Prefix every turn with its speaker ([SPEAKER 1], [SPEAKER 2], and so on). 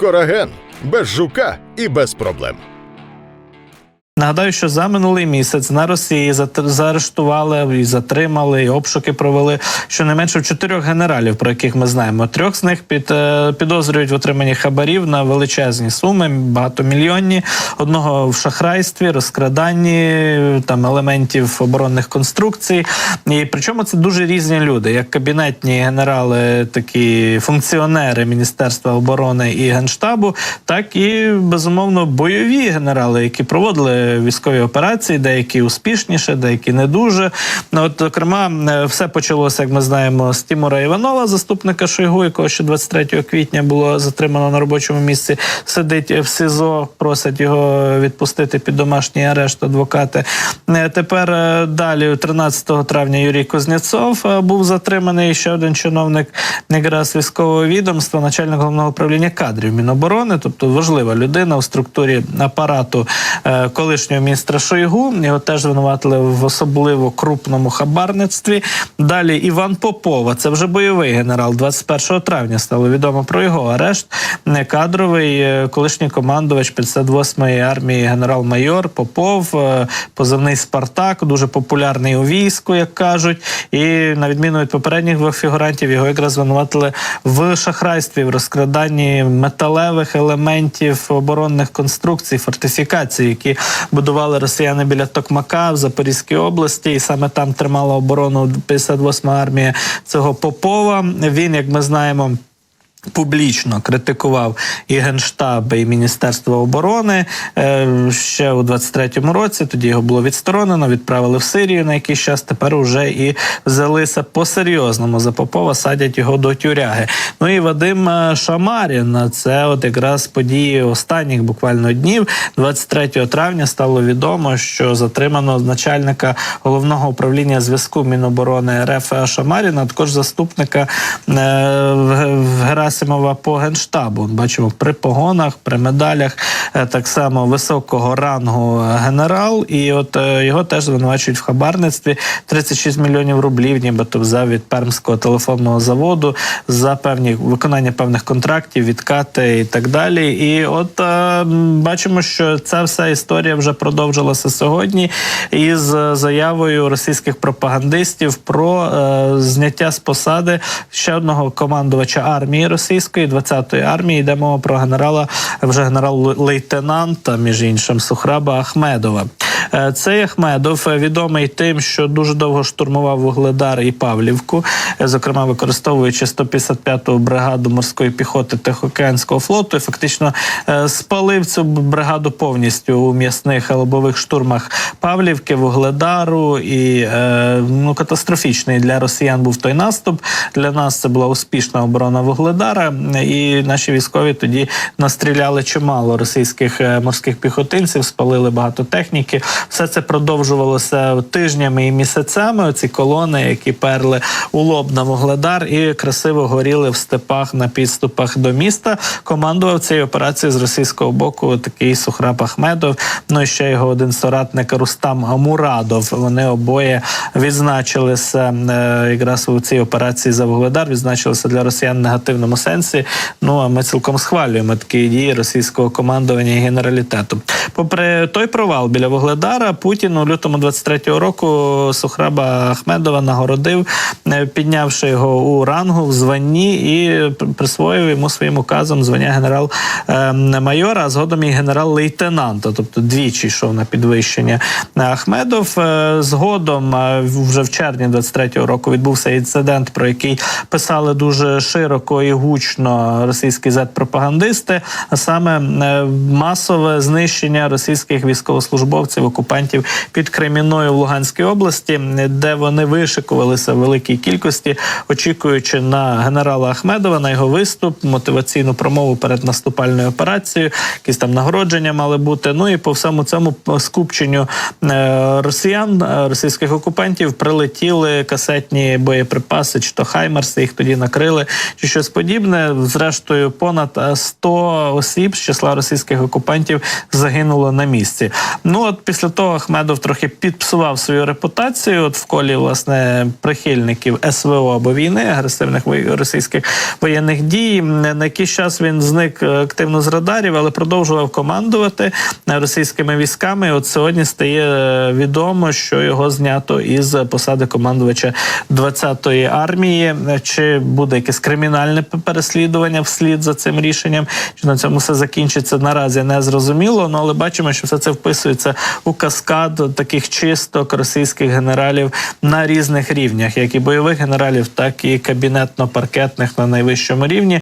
[SPEAKER 1] Кораген без жука і без проблем.
[SPEAKER 2] Нагадаю, що за минулий місяць на Росії заарештували і затримали, і обшуки провели щонайменше в чотирьох генералів, про яких ми знаємо. Трьох з них під е, підозрюють в отриманні хабарів на величезні суми, багатомільйонні. Одного в шахрайстві, розкраданні там елементів оборонних конструкцій. І причому це дуже різні люди, як кабінетні генерали, такі функціонери Міністерства оборони і генштабу, так і безумовно бойові генерали, які проводили військові операції, деякі успішніше, деякі не дуже. Ну, от, зокрема, е, все почалося, як ми знаємо, з Тимура Іванова, заступника Шойгу, якого ще 23 квітня було затримано на робочому місці. Сидить в СИЗО, просять його відпустити під домашній арешт адвокати. Е, Тепер е, далі, 13 травня, Юрій Кузнєцов був затриманий. Ще один чиновник якраз військового відомства, начальник головного управління кадрів Міноборони, тобто важлива людина у структурі апарату е, колишнього міністра Шойгу. Його теж звинуватили в особливо крупному хабарництві. Далі Іван Попова, це вже бойовий генерал. 21 травня стало відомо про його арешт. Кадровий е, колишній командувач 58-ї армії генерал-майор Попов, е, позивний Спартак, дуже популярний у війську, як кажуть. І на відміну від попередніх двох фігурантів, його якраз звинуватили в шахрайстві, в розкраданні металевих елементів оборонних конструкцій, фортифікацій, які будували росіяни біля Токмака в Запорізькій області, і саме там тримала оборону 58-ма армія цього Попова. Він, як ми знаємо. Публічно критикував і генштаб, і міністерство оборони е, ще у 23-му році. Тоді його було відсторонено, відправили в Сирію на якийсь час. Тепер уже і взялися по-серйозному за Попова, садять його до тюряги. Ну і Вадим е, Шамарін. Це от якраз події останніх буквально днів. 23 травня стало відомо, що затримано начальника головного управління зв'язку Міноборони РФ Шамаріна, також заступника е, в- в Герасимова по генштабу. Бачимо при погонах, при медалях е, так само високого рангу генерал. І от е, його теж звинувачують в хабарництві 36 мільйонів рублів, нібито взяв від пермського телефонного заводу за певні виконання певних контрактів, відкати і так далі. І от е, бачимо, що ця вся історія вже продовжилася сьогодні із заявою російських пропагандистів про е, зняття з посади ще одного командувача армії російської 20-ї армії. Йде мова про генерала, вже генерал-лейтенанта, між іншим, Сухраба Ахмедова. Е, Цей Ахмедов е, відомий тим, що дуже довго штурмував Вугледар і Павлівку, е, зокрема використовуючи 155-ту бригаду морської піхоти Тихоокеанського флоту, і фактично спалив цю бригаду повністю у м'ясних лобових штурмах Павлівки, Вугледару. І ну, катастрофічний для росіян був той наступ. Для нас це була успішна оборона Вугледара, і наші військові тоді настріляли чимало російських морських піхотинців, спалили багато техніки. Все це продовжувалося тижнями і місяцями. Ці колони, які перли у лоб на Вугледар і красиво горіли в степах на підступах до міста. Командував цією операцією з російського боку такий Сухраб Ахмедов. Ну і ще його один соратник Рустам Мурадов. Вони обоє відзначилися е, якраз у цій операції за Вугледар. Відзначилися для росіян в негативному сенсі. Ну а ми цілком схвалюємо такі дії російського командування і генералітету. Попри той провал біля Вугледара, Путін у лютому 23-го року Сухраба Ахмедова нагородив, е, піднявши його у рангу в званні і присвоїв йому своїм указом звання генерал-майора, а згодом і генерал-лейтенанта, тобто двічі йшов на підвищення. Ахмедов е, згодом, е, вже в червні 23-го року, відбувся інцидент, про який писали дуже широко і гучно російські зет-пропагандисти, а саме масове знищення російських військовослужбовців, окупантів під Креміною в Луганській області, де вони вишикувалися в великій кількості, очікуючи на генерала Ахмедова, на його виступ, мотиваційну промову перед наступальною операцією, якісь там нагородження мали бути. Ну і по всьому цьому скупченню е, росіян, е, російських окупантів, прилетіли касетні боєприпаси, чи то Хаймерси, їх тоді накрили, чи щось подібне. Зрештою, понад е, 100 осіб з числа російських окупантів загинуло на місці. Ну от після після того Ахмедов трохи підпсував свою репутацію. От в колі власне прихильників СВО або війни, агресивних російських воєнних дій. На якийсь час він зник е, активно з радарів, але продовжував командувати е, російськими військами. От сьогодні стає е, відомо, що його знято із посади командувача 20-ї армії. Чи буде якесь кримінальне переслідування вслід за цим рішенням? Чи на цьому все закінчиться наразі не зрозуміло. Ну але бачимо, що все це вписується у каскад таких чисток російських генералів на різних рівнях, як і бойових генералів, так і кабінетно-паркетних на найвищому рівні.